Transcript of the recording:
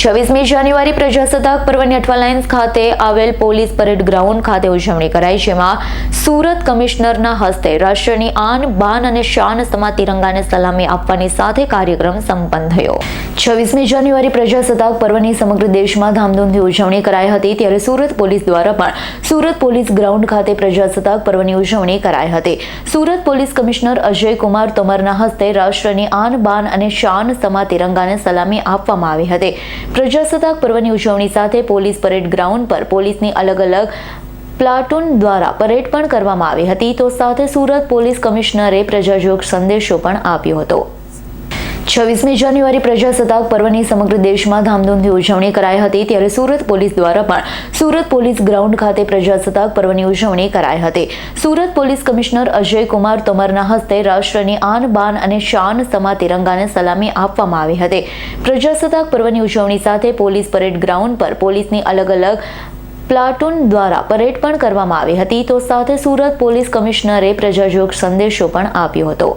છવ્વીસમી જાન્યુઆરી પ્રજાસત્તાક પર્વની અઠવા લાઇન્સ ખાતે આવેલ પોલીસ પરેડ ગ્રાઉન્ડ ખાતે ઉજવણી કરાઈ, જેમાં સુરત કમિશનરના હસ્તે રાષ્ટ્રની આન, બાન અને શાન સમા તિરંગાને સલામી આપવાની સાથે કાર્યક્રમ સંપન્ન થયો. છવ્વીસમી જાન્યુઆરી પ્રજાસત્તાક પર્વની સમગ્ર દેશમાં ધામધૂમથી ઉજવણી કરાઈ હતી, ત્યારે સુરત પોલીસ દ્વારા પણ સુરત પોલીસ ગ્રાઉન્ડ ખાતે પ્રજાસત્તાક પર્વની ઉજવણી કરાઈ હતી. સુરત પોલીસ કમિશનર અજય કુમાર તોમરના હસ્તે રાષ્ટ્રની આન, બાન અને શાન સમા તિરંગાને સલામી આપવામાં આવી હતી. પ્રજાસત્તાક પર્વની ઉજવણી સાથે પોલીસ પરેડ ગ્રાઉન્ડ પર પોલીસની અલગ અલગ પ્લાટૂન દ્વારા પરેડ પણ કરવામાં આવી હતી. તો સાથે સુરત પોલીસ કમિશનરે પ્રજાજોગ સંદેશો પણ આપ્યો હતો. છવ્વીસમી જાન્યુઆરી પ્રજાસત્તાક પર્વની સમગ્ર દેશમાં ધામધૂમથી ઉજવણી કરાઈ હતી, ત્યારે સુરત પોલીસ દ્વારા પણ સુરત પોલીસ ગ્રાઉન્ડ ખાતે પ્રજાસત્તાક પર્વની ઉજવણી કરાઈ હતી. સુરત પોલીસ કમિશનર અજય કુમાર તોમરના હસ્તે રાષ્ટ્રની આન, બાન અને શાન સમા તિરંગાને સલામી આપવામાં આવી હતી. પ્રજાસત્તાક પર્વની ઉજવણી સાથે પોલીસ પરેડ ગ્રાઉન્ડ પર પોલીસની અલગ અલગ પ્લાટૂન દ્વારા પરેડ પણ કરવામાં આવી હતી. તો સાથે સુરત પોલીસ કમિશનરે પ્રજાજોગ સંદેશો પણ આપ્યો હતો.